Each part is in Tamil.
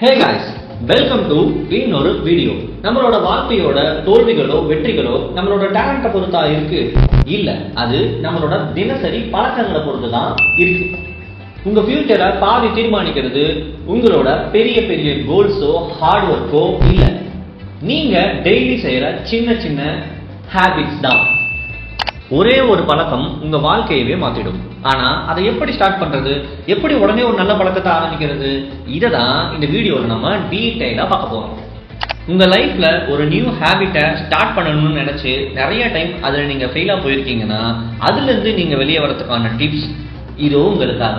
ஹே காய்ஸ் வெல்கம் டு இன்னொரு வீடியோ நம்மளோட வாழ்க்கையோட தோல்விகளோ வெற்றிகளோ நம்மளோட டேலண்ட்டை பொறுத்தா இருக்கு. இல்ல அது நம்மளோட தினசரி பழக்கங்களை பொறுத்து தான் இருக்கு. உங்க ஃபியூச்சரை பாதி தீர்மானிக்கிறது உங்களோட பெரிய பெரிய கோல்ஸோ ஹார்ட் ஒர்க்கோ இல்ல. நீங்க டெய்லி செய்யற சின்ன சின்ன ஹேபிட்ஸ் தான். ஒரே ஒரு பழக்கம் உங்க வாழ்க்கையவே மாத்திடும். ஆனா அதை எப்படி ஸ்டார்ட் பண்றது? எப்படி உடனே ஒரு நல்ல பழக்கத்தை ஆரம்பிக்கிறது? இதை தான் இந்த வீடியோல நம்ம டீட்டெயிலா பார்க்க போறோம். உங்க லைஃப்ல ஒரு நியூ ஹேபிட்டை ஸ்டார்ட் பண்ணணும்னு நினைச்சு நிறைய டைம் அதுல நீங்க ஃபெயிலா போயிருக்கீங்கன்னா அதுல இருந்து நீங்க வெளியே வரதுக்கான டிப்ஸ் இதோ உங்களுக்காக.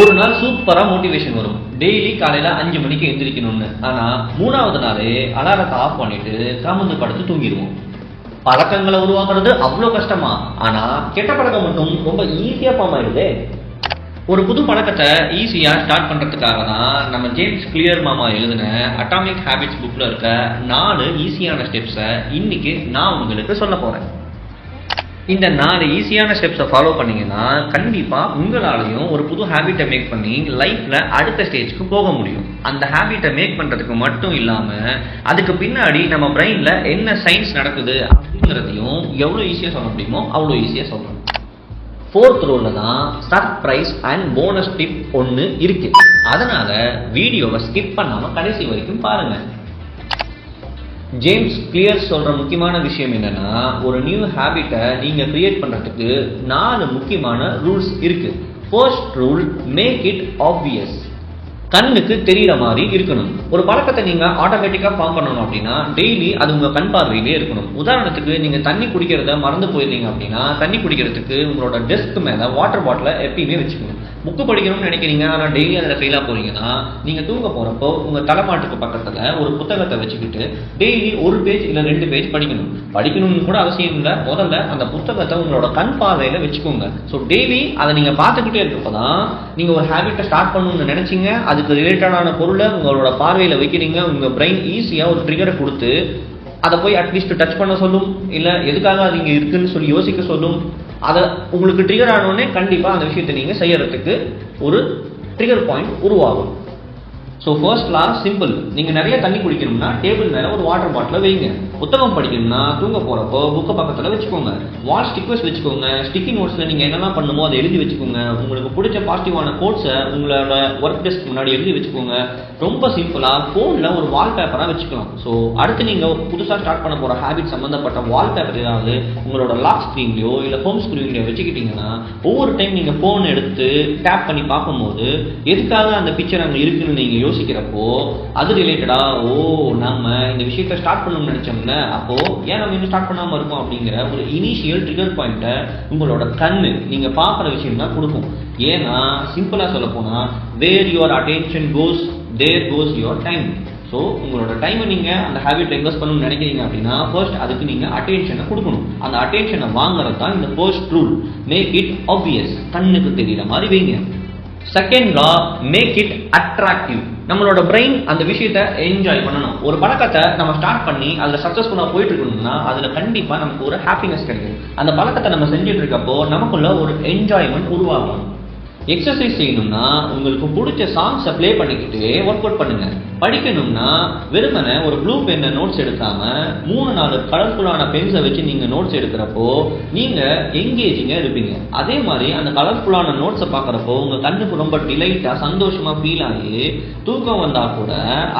ஒரு நாள் சூப்பரா மோட்டிவேஷன் வரும். டெய்லி காலையில அஞ்சு மணிக்கு எந்திரிக்கணும்னு. ஆனா மூணாவது நாளே அலாரத்தை ஆஃப் பண்ணிட்டு கமந்து படுத்து தூங்கிடுவோம். பழக்கங்களை உருவாக்குறது அவ்வளோ கஷ்டமா? ஆனா கெட்ட பழக்கம் மட்டும் ரொம்ப ஈஸியா ஃபார்ம் ஒரு புது பழக்கத்தை ஈஸியா ஸ்டார்ட் பண்றதுக்காக தான் நம்ம ஜேம்ஸ் கிளியர் மாமா எழுதின அட்டாமிக் ஹேபிட்ஸ் புக்ல இருக்க நாலு ஈஸியான ஸ்டெப்ஸை இன்னைக்கு நான் உங்களுக்கு சொல்ல போறேன். இந்த நாலு ஈஸியான ஸ்டெப்ஸை ஃபாலோ பண்ணீங்கன்னா கண்டிப்பாக உங்களாலையும் ஒரு புது ஹேபிட்டை மேக் பண்ணி லைஃப்பில் அடுத்த ஸ்டேஜ்க்கு போக முடியும். அந்த ஹேபிட்டை மேக் பண்ணுறதுக்கு மட்டும் இல்லாமல் அதுக்கு பின்னாடி நம்ம பிரெயினில் என்ன சயின்ஸ் நடக்குது அப்படிங்கிறதையும் எவ்வளோ ஈஸியாக சொல்ல முடியுமோ அவ்வளோ ஈஸியாக சொல்லணும் ஃபோர்த் ரோலில் தான் சர்ப்ரைஸ் அண்ட் போனஸ் டிப் ஒன்று இருக்கு. அதனால வீடியோவை ஸ்கிப் பண்ணாமல் கடைசி வரைக்கும் பாருங்கள் ஜேம்ஸ் கிளியர் சொல்கிற முக்கியமான விஷயம் என்னென்னா ஒரு நியூ ஹேபிட்டை நீங்கள் கிரியேட் பண்ணுறதுக்கு நாலு முக்கியமான ரூல்ஸ் இருக்கு. First rule make it obvious கண்ணுக்கு தெரியற மாதிரி இருக்கணும். ஒரு பழக்கத்தை நீங்க ஆட்டோமேட்டிக்கா ஃபார்ம் பண்ணணும் அப்படின்னா டெய்லி அது உங்க கண் பார்வையிலே இருக்கணும். உதாரணத்துக்கு நீங்க தண்ணி குடிக்கிறத மறந்து போயிருந்தீங்க அப்படின்னா தண்ணி குடிக்கிறதுக்கு உங்களோட டெஸ்க் மேல வாட்டர் பாட்டில எப்பயுமே வச்சுக்கணும். புக்கு படிக்கணும்னு நினைக்கிறீங்க ஆனால் டெய்லி அதில் ஃபெயிலாக போகிறீங்கன்னா நீங்கள் தூங்க போகிறப்போ உங்கள் தலைமாட்டுக்கு பக்கத்தில் ஒரு புத்தகத்தை வச்சுக்கிட்டு டெய்லி ஒரு பேஜ் இல்லை ரெண்டு பேஜ் படிக்கணும். படிக்கணும்னு கூட அவசியம் இல்லை. முதல்ல அந்த புத்தகத்தை உங்களோட கண் பாதையில் வச்சுக்கோங்க. ஸோ டெய்லி அதை நீங்கள் பார்த்துக்கிட்டே இருக்கப்போ தான் நீங்கள் ஒரு ஹேபிட்டை ஸ்டார்ட் பண்ணணும்னு நினச்சிங்க. அதுக்கு ரிலேட்டடான பொருளை உங்களோட பார்வையில் வைக்கிறீங்க. உங்கள் பிரெயின் ஈஸியாக ஒரு ட்ரிகரை கொடுத்து அதை போய் அட்லீஸ்ட் டச் பண்ண சொல்லும் இல்லை எதுக்காக அது இங்கே இருக்குன்னு சொல்லி யோசிக்க சொல்லும் அதை உங்களுக்கு ட்ரிகர் ஆனோடனே கண்டிப்பாக அந்த விஷயத்தை நீங்கள் செய்யறதுக்கு ஒரு ட்ரிகர் பாயிண்ட் உருவாகும். ஸோ ஃபர்ஸ்ட் லா சிம்பிள் நீங்கள் நிறைய தண்ணி குடிக்கணும்னா டேபிள் மேலே ஒரு வாட்டர் பாட்டில் வைங்க. புத்தகம் படிக்கணும்னா தூங்க போகிறப்போ புக்கை பக்கத்தில் வச்சுக்கோங்க. வால் ஸ்டிக்கர்ஸ் வச்சுக்கோங்க. ஸ்டிக்கி நோட்ஸில் நீங்கள் என்னெல்லாம் பண்ணுமோ அதை எழுதி வச்சுக்கோங்க. உங்களுக்கு பிடிச்ச பாசிட்டிவான கோட்ஸை உங்களோட ஒர்க் டெஸ்க் முன்னாடி எழுதி வச்சுக்கோங்க. ரொம்ப சிம்பிளாக ஃபோனில் ஒரு வால்பேப்பராக வச்சுக்கலாம். ஸோ அடுத்து நீங்கள் புதுசாக ஸ்டார்ட் பண்ண போகிற ஹேபிட் சம்மந்தப்பட்ட வால்பேப்பர் ஏதாவது உங்களோட லாக் ஸ்க்ரீன்லையோ இல்லை ஹோம் ஸ்க்ரீன்லையோ வச்சுக்கிட்டீங்கன்னா ஒவ்வொரு டைம் நீங்கள் ஃபோன் எடுத்து டேப் பண்ணி பார்க்கும்போது எதுக்காக அந்த பிக்சர் அங்கே இருக்குன்னு நீங்கள் யோசிக்கிறப்போ அது ரிலேட்டடா ஓ நம்ம இந்த விஷயத்த ஸ்டார்ட் பண்ணணும்னு நினைச்சோம்ல அப்போ ஏன் நம்ம இன்னும் ஸ்டார்ட் பண்ணாம இருக்கோம் அப்படிங்கிற ஒரு இனிஷியல் ட்ரிகர் பாயிண்ட்டை உங்களோட கண்ணு நீங்க பார்க்குற விஷயம் தான் கொடுக்கும். ஏன்னா சிம்பிளா சொல்ல போனா where your attention goes there goes your time so உங்களோட டைமை நீங்கள் அந்த ஹேபிட்டில் இன்வெஸ்ட் பண்ணணும்னு நினைக்கிறீங்க அப்படின்னா ஃபர்ஸ்ட் அதுக்கு நீங்கள் அட்டென்ஷனை கொடுக்கணும். அந்த அட்டென்ஷனை வாங்குறது தான் இந்த first rule make it obvious கண்ணுக்கு தெரியுற மாதிரி வைங்க. Second law make it attractive நம்மளோட பிரெயின் அந்த விஷயத்த என்ஜாய் பண்ணணும். ஒரு பழக்கத்தை நம்ம ஸ்டார்ட் பண்ணி அதில் சக்ஸஸ்ஃபுல்லாக போயிட்டு இருக்கணும்னா அதில் கண்டிப்பாக நமக்கு ஒரு ஹாப்பினஸ் கிடைக்கும். அந்த பழக்கத்தை நம்ம செஞ்சுட்டு இருக்கப்போ நமக்குள்ள ஒரு என்ஜாய்மெண்ட் உருவாகும். எக்ஸசைஸ் செய்யணும்னா உங்களுக்கு பிடிச்ச சாங்ஸை ப்ளே பண்ணிக்கிட்டு ஒர்க் அவுட் பண்ணுங்க. படிக்கணும்னா வெறுமனே ஒரு ப்ளூ பென்னை நோட்ஸ் எடுக்காம மூணு நாலு கலர்ஃபுல்லான பென்ஸை வச்சு நீங்க நோட்ஸ் எடுக்கிறப்போ நீங்க எங்கேஜிங்க இருப்பீங்க. அதே மாதிரி அந்த கலர்ஃபுல்லான நோட்ஸை பார்க்குறப்போ உங்க கண்ணுக்கு ரொம்ப டிலைட்டா சந்தோஷமா ஃபீல் ஆகி தூக்கம் வந்தா கூட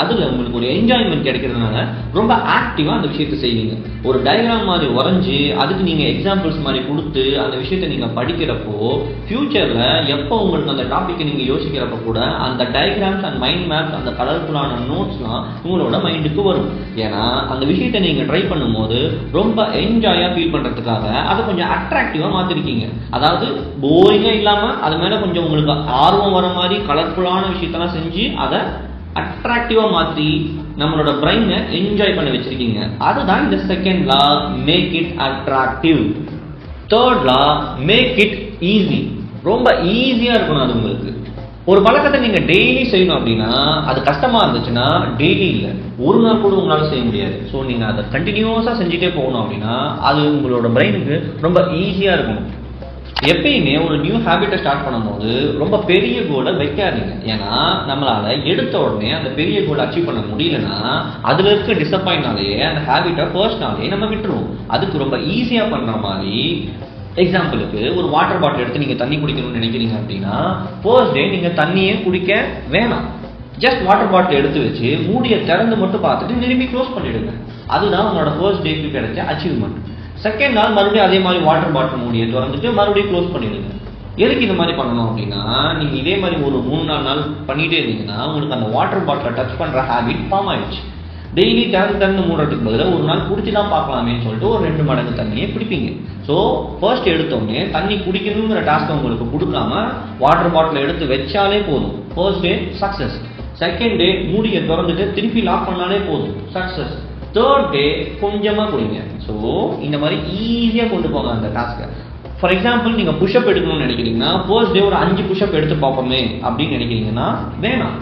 அதுல உங்களுக்கு ஒரு என்ஜாய்மெண்ட் கிடைக்கிறதுனால ரொம்ப ஆக்டிவா அந்த விஷயத்தை செய்வீங்க. ஒரு டயக்ராம் மாதிரி வரைஞ்சு அதுக்கு நீங்க எக்ஸாம்பிள்ஸ் மாதிரி கொடுத்து அந்த விஷயத்தை நீங்க படிக்கிறப்போ ஃபியூச்சர்ல எப்போ உங்களுக்கு அந்த டாபிக் நீங்கள் யோசிக்கிறப்ப கூட அந்த டயக்ராம்ஸ் அண்ட் மைண்ட் மேப்ஸ் அந்த கலர்ஃபுல்லான நோட்ஸ்லாம் உங்களோட மைண்டுக்கு வரும். ஏன்னா அந்த விஷயத்தை நீங்கள் ட்ரை பண்ணும்போது ரொம்ப என்ஜாயாக ஃபீல் பண்ணுறதுக்காக அதை கொஞ்சம் அட்ராக்டிவாக மாற்றிருக்கீங்க அதாவது போரிங்காக இல்லாமல் அது மேலே கொஞ்சம் உங்களுக்கு ஆர்வம் வர மாதிரி கலர்ஃபுல்லான விஷயத்தெல்லாம் செஞ்சு அதை அட்ராக்டிவாக மாற்றி நம்மளோட பிரெயினை என்ஜாய் பண்ண வச்சிருக்கீங்க. அதுதான் இந்த second law make it attractive third law make it easy ரொம்ப ஈஸியா இருக்கணும் அது உங்களுக்கு. ஒரு பழக்கத்தை நீங்க டெய்லி செய்யணும் அப்படின்னா அது கஷ்டமா இருந்துச்சுன்னா டெய்லி இல்லை. ஒரு நாள் கூட உங்களால செய்ய முடியாது. ஸோ நீங்க அதை கண்டினியூஸா செஞ்சுட்டே போகணும் அப்படின்னா அது உங்களோட பிரெயினுக்கு ரொம்ப ஈஸியா இருக்கணும். எப்பயுமே ஒரு நியூ ஹேபிட்டை ஸ்டார்ட் பண்ணும்போது ரொம்ப பெரிய கோலை வைக்காதீங்க. ஏன்னா நம்மளால எடுத்த உடனே அந்த பெரிய கோலை அச்சீவ் பண்ண முடியலன்னா அதுல இருக்க டிசப்பாயின்னாலேயே அந்த ஹேபிட்டை ஃபர்ஸ்ட் நாளே நம்ம விட்டுருவோம். அதுக்கு ரொம்ப ஈஸியா பண்ற மாதிரி எக்ஸாம்பிளுக்கு ஒரு வாட்டர் பாட்டில் எடுத்து நீங்கள் தண்ணி குடிக்கணும்னு நினைக்கிறீங்க அப்படின்னா ஃபர்ஸ்ட் டே நீங்கள் தண்ணியே குடிக்க வேணாம். ஜஸ்ட் வாட்டர் பாட்டில் எடுத்து வச்சு மூடியை திறந்து மட்டும் பார்த்துட்டு திரும்பி க்ளோஸ் பண்ணிடுங்க. அதுதான் உங்களோட ஃபர்ஸ்ட் டேக்கு கிடைச்ச அச்சீவ்மெண்ட் செகண்ட் நாள் மறுபடியும் அதே மாதிரி வாட்டர் பாட்டில் மூடியை திறந்துட்டு மறுபடியும் க்ளோஸ் பண்ணிடுங்க. எதுக்கு இந்த மாதிரி பண்ணணும் அப்படின்னா நீங்கள் இதே மாதிரி ஒரு மூணு நாலு நாள் பண்ணிகிட்டே இருந்தீங்கன்னா உங்களுக்கு அந்த வாட்டர் பாட்டிலை டச் பண்ணுற ஹேபிட் ஃபார்ம் ஆயிடுச்சு. டெய்லி கேன் திறந்து மூடுறதுக்கு பதிலாக ஒரு நாள் குடிச்சு தான் பார்க்கலாமே சொல்லிட்டு ஒரு ரெண்டு மடங்கு தண்ணியை பிடிப்பீங்க ஸோ ஃபர்ஸ்ட் எடுத்தோடனே தண்ணி குடிக்கணுங்கிற டாஸ்க்கை உங்களுக்கு கொடுக்காம வாட்டர் பாட்டில் எடுத்து வச்சாலே போதும். First day success second day மூடியை திறந்துட்டு திருப்பி லாக் பண்ணாலே போதும். சக்ஸஸ் தேர்ட் டே கொஞ்சமாக குடிங்க. ஸோ இந்த மாதிரி ஈஸியாக கொண்டு போங்க அந்த டாஸ்க்கை ஃபார் எக்ஸாம்பிள் நீங்கள் புஷ்அப் எடுக்கணும்னு நினைக்கிறீங்கன்னா ஃபர்ஸ்ட் டே ஒரு அஞ்சு புஷ்அப் எடுத்து பார்ப்போமே அப்படின்னு நினைக்கிறீங்கன்னா வேணாம்.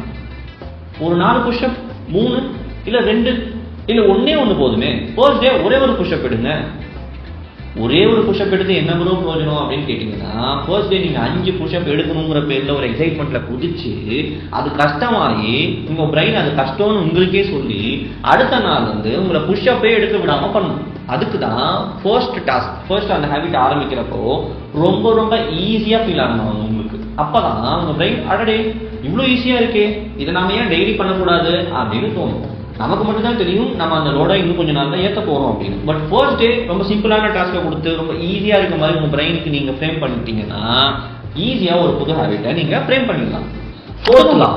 ஒரு நாலு புஷ்அப் மூணு இல்லை ரெண்டு இல்லை ஒன்னே ஒன்று போதுமே. ஃபர்ஸ்ட் டே ஒரே ஒரு புஷ்அப் எடுங்க. ஒரே ஒரு புஷ்அப் எடுத்து என்ன ப்ரோ பிரயோஜனம் அப்படின்னு கேட்டிங்கன்னா ஃபர்ஸ்ட் டே நீங்கள் அஞ்சு புஷ்அப் எடுக்கணுங்கிற பேரில் ஒரு எக்ஸைட்மெண்ட்டில் குதிச்சு அது கஷ்டமாகி உங்கள் பிரெயின் அது கஷ்டம்னு உங்களுக்கே சொல்லி அடுத்த நாள் வந்து உங்களை புஷ்அப்பே எடுக்க விடாம பண்ணும் அதுக்கு தான் ஃபர்ஸ்ட் டாஸ்க் ஃபர்ஸ்ட் அந்த ஹேபிட் ஆரம்பிக்கிறப்போ ரொம்ப ரொம்ப ஈஸியாக ஃபீல் ஆகணும் உங்களுக்கு. அப்போ தான் உங்கள் பிரெயின் அடடே இவ்வளோ ஈஸியாக இருக்கே இதை நாம ஏன் டெய்லி பண்ணக்கூடாது அப்படின்னு தோணும். நமக்கு மட்டும்தான் தெரியும் நம்ம அந்த லோடை இன்னும் கொஞ்சம் நாள் தான் ஏற்ற போகிறோம் அப்படின்னு. பட் ஃபர்ஸ்ட் டே ரொம்ப சிம்பிளான டாஸ்க்கை கொடுத்து ரொம்ப ஈஸியாக இருக்க மாதிரி உங்கள் பிரெயினுக்கு நீங்கள் ஃப்ரேம் பண்ணிட்டீங்கன்னா ஈஸியாக ஒரு புது ஹேபிட்டை நீங்கள் ஃப்ரேம் பண்ணிடலாம். போதுலாம்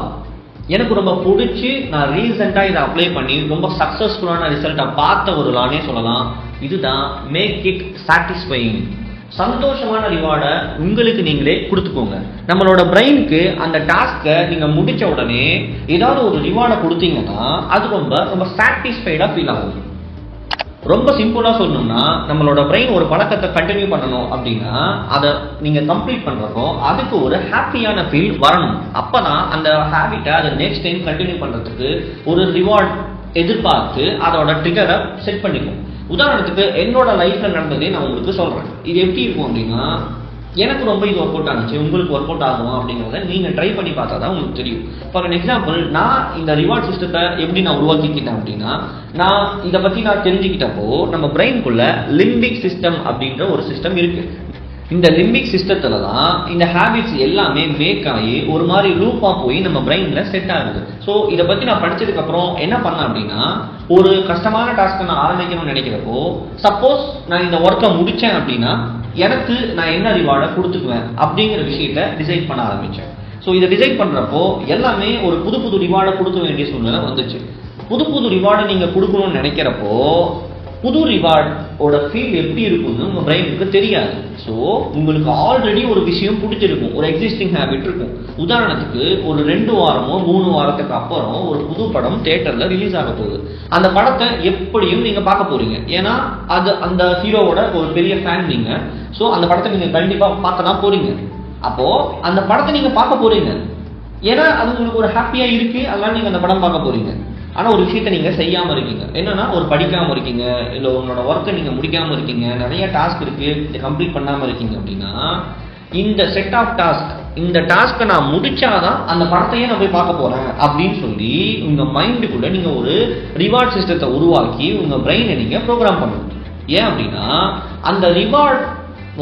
எனக்கு ரொம்ப பிடிச்சி நான் ரீசெண்டாக இதை அப்ளை பண்ணி ரொம்ப சக்ஸஸ்ஃபுல்லான ரிசல்ட்டை பார்த்த ஒரு லானே சொல்லலாம். இதுதான் மேக் இட் சாட்டிஸ்ஃபையிங் சந்தோஷமான ரிவார்டை உங்களுக்கு நீங்களே கொடுத்துக்கோங்க. நம்மளோட பிரெயினுக்கு அந்த டாஸ்க்கை நீங்கள் முடித்த உடனே ஏதாவது ஒரு ரிவார்டை கொடுத்தீங்கன்னா அது ரொம்ப ரொம்ப சாட்டிஸ்ஃபைடாக ஃபீல் ஆகும். ரொம்ப சிம்பிளாக சொல்லணும்னா நம்மளோட பிரெயின் ஒரு பழக்கத்தை கண்டினியூ பண்ணணும் அப்படின்னா அதை நீங்கள் கம்ப்ளீட் பண்ணுறப்போ அதுக்கு ஒரு ஹாப்பியான ஃபீல் வரணும். அப்போ தான் அந்த ஹேபிட்டை அதை நெக்ஸ்ட் டைம் கண்டினியூ பண்ணுறதுக்கு ஒரு ரிவார்ட் எதிர்பார்த்து அதோட ட்ரிகரை செட் பண்ணிக்கும் உதாரணத்துக்கு என்னோட லைஃப்ல நடந்ததே நான் உங்களுக்கு சொல்றேன். இது எப்படி இருக்கும் அப்படின்னா எனக்கு ரொம்ப இது ஒர்க் அவுட் ஆனிச்சு உங்களுக்கு ஒர்க் அவுட் ஆகும் அப்படிங்கிறத நீங்க ட்ரை பண்ணி பார்த்தா தான் உங்களுக்கு தெரியும். ஃபார் அன் எக்ஸாம்பிள் நான் இந்த ரிவார்ட் சிஸ்டத்தை எப்படி நான் உருவாக்கிக்கிட்டேன் அப்படின்னா நான் இதை பத்தி நான் தெரிஞ்சுக்கிட்டப்போ நம்ம பிரெயின்குள்ள லிம்பிக் சிஸ்டம் அப்படின்ற ஒரு சிஸ்டம் இருக்கு. இந்த லிம்பிக் சிஸ்டத்துல தான் இந்த ஹேபிட்ஸ் எல்லாமே மேக் ஆகி ஒரு மாதிரி லூப்பாக போய் நம்ம பிரெயினில் செட் ஆகுது. ஸோ இதை பற்றி நான் படிச்சதுக்கு அப்புறம் என்ன பண்ணேன் அப்படின்னா ஒரு கஷ்டமான டாஸ்க்கை நான் ஆரம்பிக்கணும்னு நினைக்கிறப்போ சப்போஸ் நான் இந்த ஒர்க்கை முடித்தேன் அப்படின்னா எனக்கு நான் என்ன ரிவார்டை கொடுத்துக்குவேன் அப்படிங்கிற விஷயத்த டிசைட் பண்ண ஆரம்பித்தேன் ஸோ இதை டிசைட் பண்ணுறப்போ எல்லாமே ஒரு புது புது ரிவார்டை கொடுக்க வேண்டிய சூழ்நிலை வந்துச்சு. புது புது ரிவார்டை நீங்கள் கொடுக்கணும்னு நினைக்கிறப்போ புது ரிவார்டோட ஃபீல் எப்படி இருக்கும்னு உங்க பிரெயினுக்கு தெரியாது. ஸோ உங்களுக்கு ஆல்ரெடி ஒரு விஷயம் பிடிச்சிருக்கும். ஒரு எக்ஸிஸ்டிங் ஹேபிட் இருக்கும். உதாரணத்துக்கு ஒரு ரெண்டு வாரமோ மூணு வாரத்துக்கு அப்புறம் ஒரு புது படம் தியேட்டர்ல ரிலீஸ் ஆக போகுது. அந்த படத்தை எப்படியும் நீங்க பார்க்க போறீங்க. ஏன்னா அது அந்த ஹீரோவோட ஒரு பெரிய ஃபேன் நீங்க. ஸோ அந்த படத்தை நீங்க கண்டிப்பா பார்க்க தான் போறீங்க. அப்போ அந்த படத்தை நீங்க பார்க்க போறீங்க. ஏன்னா அது உங்களுக்கு ஒரு ஹாப்பியா இருக்கு அதனால நீங்க அந்த படம் பார்க்க போறீங்க. ஆனால் ஒரு விஷயத்த நீங்கள் செய்யாமல் இருக்கீங்க. என்னென்னா ஒரு படிக்காமல் இருக்கீங்க இல்லை உங்களோட ஒர்க்கை நீங்கள் முடிக்காமல் இருக்கீங்க நிறைய டாஸ்க் இருக்குது இதை கம்ப்ளீட் பண்ணாமல் இருக்கீங்க அப்படின்னா இந்த செட் ஆஃப் டாஸ்க் இந்த டாஸ்க்கை நான் முடிச்சாதான் அந்த படத்தையே நான் போய் பார்க்க போகிறேன் அப்படின்னு சொல்லி உங்கள் மைண்டுக்குள்ளே நீங்கள் ஒரு ரிவார்ட் சிஸ்டத்தை உருவாக்கி உங்கள் பிரெயினை நீங்கள் ப்ரோக்ராம் பண்ணணும். ஏன் அப்படின்னா அந்த ரிவார்ட்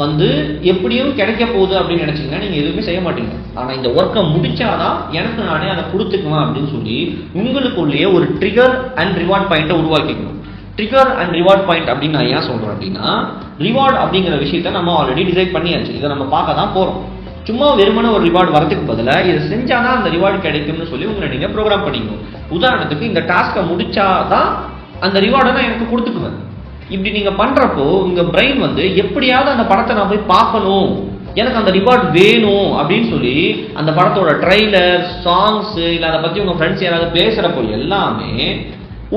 வந்து எப்படியும் கிடைக்க போகுது அப்படின்னு நினைச்சீங்கன்னா நீங்கள் எதுவுமே செய்ய மாட்டீங்க. ஆனால் இந்த ஒர்க்கை முடிச்சாதான் எனக்கு நானே அதை கொடுத்துக்குவேன் அப்படின்னு சொல்லி உங்களுக்குள்ளேயே ஒரு ட்ரிகர் அண்ட் ரிவார்ட் பாயிண்ட்டை உருவாக்கிக்கணும். ட்ரிகர் அண்ட் ரிவார்ட் பாயிண்ட் அப்படின்னு நான் ஏன் சொல்கிறேன் அப்படின்னா ரிவார்டு அப்படிங்கிற விஷயத்த நம்ம ஆல்ரெடி டிசைட் பண்ணியாச்சு. இதை நம்ம பார்க்க தான் போகிறோம் சும்மா வெறுமன ஒரு ரிவார்டு வரதுக்கு பதிலாக இதை செஞ்சாதான் அந்த ரிவார்டு கிடைக்கும்னு சொல்லி உங்களை நீங்கள் ப்ரோக்ராம் பண்ணிக்கணும். உதாரணத்துக்கு இந்த டாஸ்க்கை முடிச்சாதான் அந்த ரிவார்டை நான் எனக்கு கொடுத்துக்குவேன் இப்படி நீங்க பண்றப்போ உங்க பிரெயின் வந்து எப்படியாவது அந்த படத்தை நான் போய் பார்க்கணும். எனக்கு அந்த ரிவார்ட் வேணும் அப்படின்னு சொல்லி அந்த படத்தோட ட்ரெய்லர் சாங்ஸ் இல்ல அதை பத்தி உங்க ஃப்ரெண்ட்ஸ் யாராவது பேசுறப்போ எல்லாமே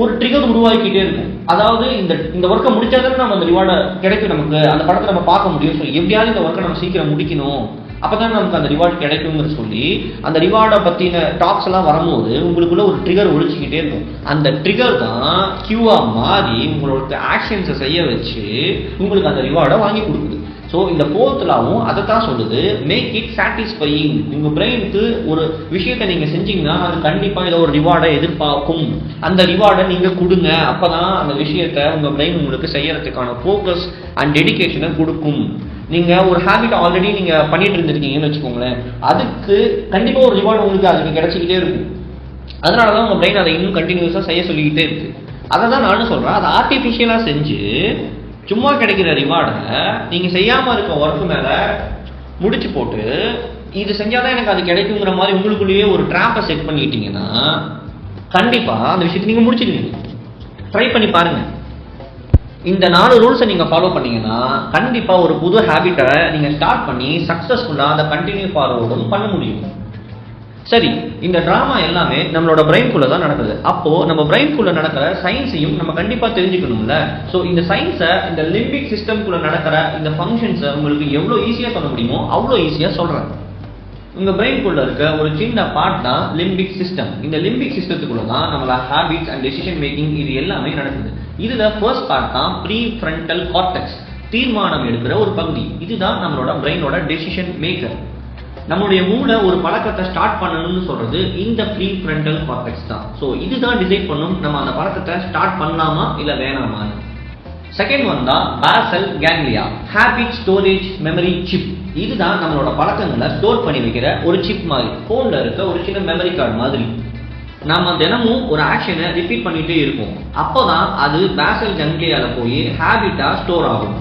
ஒரு ட்ரிகர் உருவாக்கிட்டே இருக்கும். அதாவது இந்த இந்த ஒர்க்கை முடிச்சாதானே நம்ம அந்த ரிவார்டை கிடைக்கும் நமக்கு. அந்த படத்தை நம்ம பார்க்க முடியும். ஸோ எப்படியாவது இந்த ஒர்க்கை நம்ம சீக்கிரம் முடிக்கணும். அப்பதான் நமக்கு அந்த ரிவார்டு கிடைக்குங்கிற சொல்லி அந்த ரிவார்டை பற்றின டாக்ஸ் எல்லாம் வரும்போது உங்களுக்குள்ள ஒரு ட்ரிகர் ஒழிச்சிக்கிட்டே இருக்கும். அந்த ட்ரிகர் தான் கியூவா மாறி உங்களோட ஆக்ஷன்ஸை செய்ய வச்சு உங்களுக்கு அந்த ரிவார்டை வாங்கி கொடுக்குது. ஸோ இந்த ஃபோர்த் லாவும் அதை தான் சொல்லுது. மேக் இட் சாட்டிஸ்ஃபையிங் உங்கள் பிரெயினுக்கு ஒரு விஷயத்தை நீங்கள் செஞ்சீங்கன்னா அது கண்டிப்பாக ஏதோ ஒரு ரிவார்டை எதிர்பார்க்கும். அந்த ரிவார்டை நீங்கள் கொடுங்க. அப்போ தான் அந்த விஷயத்தை உங்கள் பிரெயின் உங்களுக்கு செய்யறதுக்கான ஃபோக்கஸ் அண்ட் டெடிக்கேஷனை கொடுக்கும். நீங்க ஒரு ஹேபிட் ஆல்ரெடி நீங்க பண்ணிட்டு இருந்திருக்கீங்கன்னு வச்சுக்கோங்களேன். அதுக்கு கண்டிப்பா ஒரு ரிவார்டு உங்களுக்கு அதுக்கு கிடைச்சிக்கிட்டே இருக்கும். அதனால தான் உங்க பிரெயின் அதை இன்னும் கண்டினியூஸாக செய்ய சொல்லிக்கிட்டே இருக்கு. அதை தான் நானும் சொல்றேன். அதை ஆர்டிஃபிஷியலாக செஞ்சு சும்மா கிடைக்கிற ரிவார்டை நீங்க செய்யாம இருக்க ஒர்க் மேல முடிச்சு போட்டு இது செஞ்சாதான் எனக்கு அது கிடைக்குங்கிற மாதிரி உங்களுக்குள்ளேயே ஒரு ட்ராப்பை செட் பண்ணிக்கிட்டீங்கன்னா கண்டிப்பா அந்த விஷயத்தை நீங்க முடிச்சிடுவீங்க. ட்ரை பண்ணி பாருங்க. இந்த நாலு ரூல்ஸை நீங்கள் ஃபாலோ பண்ணீங்கன்னா கண்டிப்பாக ஒரு புது ஹேபிட்டை நீங்கள் ஸ்டார்ட் பண்ணி சக்ஸஸ்ஃபுல்லாக அதை கண்டினியூ ஃபார்வர்டும் பண்ண முடியும். சரி இந்த ட்ராமா எல்லாமே நம்மளோட பிரெயின்குள்ளே தான் நடக்குது. அப்போ நம்ம பிரெயின்குள்ளே நடக்கிற சயின்ஸையும் நம்ம கண்டிப்பாக தெரிஞ்சுக்கணும்ல. ஸோ இந்த சயின்ஸை இந்த லிம்பிக் சிஸ்டம்குள்ளே நடக்கிற இந்த ஃபங்க்ஷன்ஸை உங்களுக்கு எவ்வளோ ஈஸியாக சொல்ல முடியுமோ அவ்வளோ ஈஸியாக சொல்கிறேன் உங்கள் பிரெயின்குள்ளே இருக்க ஒரு சின்ன பார்ட் தான் லிம்பிக் சிஸ்டம் இந்த லிம்பிக் சிஸ்டத்துக்குள்ளே தான் நம்மளோட ஹேபிட்ஸ் அண்ட் டெசிஷன் மேக்கிங் இது எல்லாமே நடக்குது. இதுல ஃபர்ஸ்ட் பார்ட் தான் ப்ரீ ஃப்ரண்டல் கார்டெக்ஸ் தீர்மானம் எடுக்கிற ஒரு பகுதி. இதுதான் நம்மளோட பிரெயினோட டெசிஷன் மேக்கர் நம்மளுடைய மூளை ஒரு பழக்கத்தை ஸ்டார்ட் பண்ணணும்னு சொல்றது இந்த ப்ரீ ஃப்ரண்டல் கார்டெக்ஸ் தான். ஸோ இதுதான் டிசைட் பண்ணும் நம்ம அந்த பழக்கத்தை ஸ்டார்ட் பண்ணலாமா இல்ல வேணாமா? செகண்ட் ஒன் தான் basal ganglia habit storage memory chip இதுதான் நம்மளோட பழக்கங்களை ஸ்டோர் பண்ணி வைக்கிற ஒரு சிப் மாதிரி. போன்ல இருக்க ஒரு சின்ன மெமரி கார்டு மாதிரி. நம்ம தினமும் ஒரு ஆக்ஷனை ரிப்பீட் பண்ணிகிட்டே இருப்போம். அப்போ தான் அது பேசல் கங்லியால போய் ஹேபிட்டாக ஸ்டோர் ஆகும்.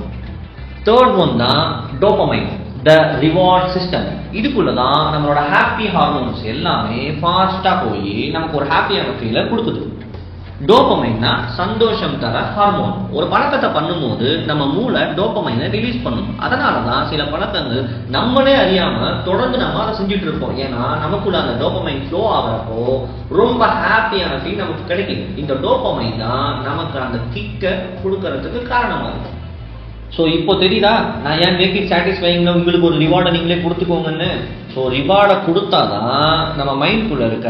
தேர்ட் ஒன் தான் டோபமைன் த ரிவார்ட் சிஸ்டம் இதுக்குள்ள தான் நம்மளோட ஹாப்பி ஹார்மோன்ஸ் எல்லாமே ஃபாஸ்ட்டாக போய் நமக்கு ஒரு ஹாப்பியான ஃபீலை கொடுக்குது. டோபமைன்னா சந்தோஷம் தர ஹார்மோன். ஒரு பழக்கத்தை பண்ணும்போது நம்ம மூளை டோபமைனை ரிலீஸ் பண்ணும். அதனால தான் சில பழக்கங்கள் நம்மளே அறியாம தொடர்ந்து நம்ம அதை செஞ்சுட்டு இருப்போம். ஏன்னா நமக்குள்ள அந்த டோப்பமைன் ஃப்ளோ ஆகிறப்போ ரொம்ப ஹாப்பியான ஃபீல் நமக்கு கிடைக்குது. இந்த டோபமைன் தான் நமக்கு அந்த கிக்கை கொடுக்கறதுக்கு காரணமா இருக்கு ஸோ இப்போ தெரியுதா? நான் ஏன் மேக் இட் சாட்டிஸ்ஃபைங்ல உங்களுக்கு ஒரு ரிவார்டை நீங்களே கொடுத்துக்கோங்கன்னு. ஸோ ரிவார்டை கொடுத்தாதான் நம்ம மைண்ட்குள்ளே இருக்க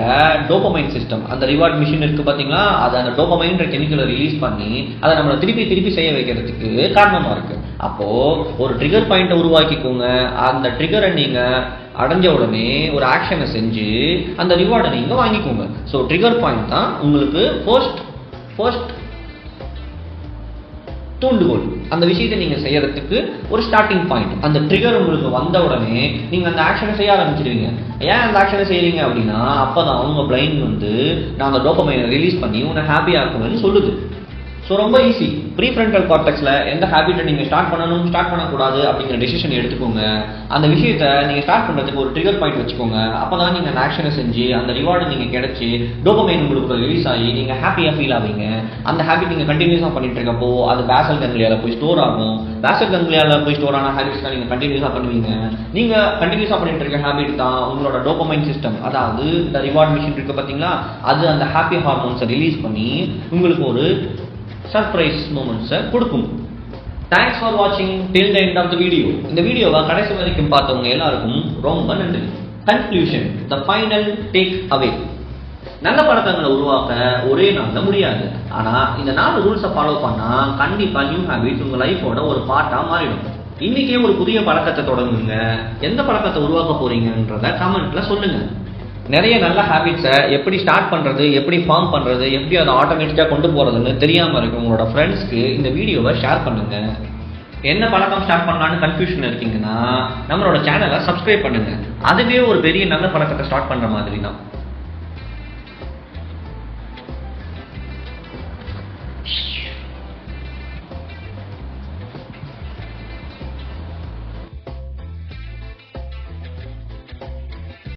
டோபமைன் சிஸ்டம் அந்த ரிவார்ட் மிஷின் இருக்குது பார்த்தீங்களா அது அந்த டோபமைன்ற கெமிக்கலை ரிலீஸ் பண்ணி அதை நம்மளை திருப்பி திருப்பி செய்ய வைக்கிறதுக்கு காரணமாக இருக்கு. அப்போது ஒரு ட்ரிகர் பாயிண்ட்டை உருவாக்கிக்கோங்க. அந்த ட்ரிகரை நீங்கள் அடைஞ்ச உடனே ஒரு ஆக்ஷனை செஞ்சு அந்த ரிவார்டை நீங்கள் வாங்கிக்கோங்க. ஸோ ட்ரிகர் பாயிண்ட் தான் உங்களுக்கு ஃபர்ஸ்ட் ஃபர்ஸ்ட் தூண்டுகோல் அந்த விஷயத்தை நீங்கள் செய்யறதுக்கு ஒரு ஸ்டார்டிங் பாயிண்ட் அந்த ட்ரிகர் உங்களுக்கு வந்த உடனே நீங்கள் அந்த ஆக்ஷனை செய்ய ஆரம்பிச்சிடுவீங்க ஏன் அந்த ஆக்ஷனை செய்கிறீங்க அப்படின்னா அப்பதான் அவங்க பிரெயின் வந்து நான் அந்த டோபமைனை ரிலீஸ் பண்ணி உன்னை ஹாப்பியாக இருக்கும்னு சொல்லுது. ஸோ ரொம்ப ஈஸி ப்ரீ ஃப்ரண்டல் கார்டெக்ஸில் எந்த ஹேபிட்டை நீங்கள் ஸ்டார்ட் பண்ணணும் ஸ்டார்ட் பண்ணக்கூடாது அப்படிங்கிற டெசிஷன் எடுத்துக்கோங்க. அந்த விஷயத்தை நீங்கள் ஸ்டார்ட் பண்ணுறதுக்கு ஒரு ட்ரிகர் பாயிண்ட் வச்சுக்கோங்க. அப்போ தான் நீங்கள் அந்த ஆக்ஷனை செஞ்சு அந்த ரிவார்டு நீங்கள் கிடச்சி டோபமைன் உங்களுக்கு ரிலீஸ் ஆகி நீங்கள் ஹாப்பியாக ஃபீல் ஆவீங்க. அந்த ஹேபிட் நீங்கள் கண்டினியூஸாக பண்ணிட்டு இருக்கப்போ அது பேசல் கங்லியாவில் போய் ஸ்டோர் ஆகும். பேசல் கங்லியாவில் போய் ஸ்டோர் ஆன ஹேபிட்ஸ் தான் நீங்கள் கண்டினியூஸாக பண்ணுவீங்க. நீங்கள் கண்டினியூஸாக பண்ணிட்டு இருக்க ஹேபிட் தான் உங்களோட டோபமைன் சிஸ்டம் அதாவது இந்த ரிவார்ட் மிஷின் இருக்குது பார்த்தீங்களா அது அந்த ஹாப்பி ஹார்மோன்ஸை ரிலீஸ் பண்ணி உங்களுக்கு ஒரு சர்ப்ரைஸ் மூமெண்ட்ஸை கொடுக்கும். தேங்க்ஸ் ஃபார் வாட்சிங் till the end of the video இந்த வீடியோவை கடைசி வரைக்கும் பார்த்தவங்க எல்லாருக்கும் ரொம்ப நன்றி. Conclusion the final takeaway நல்ல பழக்கங்களை உருவாக்க ஒரே நாளில் முடியாது. ஆனால் இந்த நாலு ரூல்ஸை ஃபாலோ பண்ணால் கண்டிப்பாக நியூ ஹேபிட்ஸ் உங்கள் லைஃபோட ஒரு பார்ட்டாக மாறிடும். இன்றைக்கே ஒரு புதிய பழக்கத்தை தொடங்குங்க. எந்த பழக்கத்தை உருவாக்க போகிறீங்கன்றத கமெண்ட்டில் சொல்லுங்கள் நிறைய நல்ல ஹேபிட்ஸை எப்படி ஸ்டார்ட் பண்ணுறது எப்படி ஃபார்ம் பண்ணுறது எப்படி அதை ஆட்டோமேட்டிக்காக கொண்டு போகிறதுன்னு தெரியாமல் இருக்கு உங்களோட ஃப்ரெண்ட்ஸ்க்கு இந்த வீடியோவை ஷேர் பண்ணுங்க. என்ன பழக்கம் ஸ்டார்ட் பண்ணலான்னு கன்ஃபியூஷன் இருக்கீங்கன்னா நம்மளோட சேனலை சப்ஸ்கிரைப் பண்ணுங்க. அதுவே ஒரு பெரிய நல்ல பழக்கத்தை ஸ்டார்ட் பண்ணுற மாதிரி தான்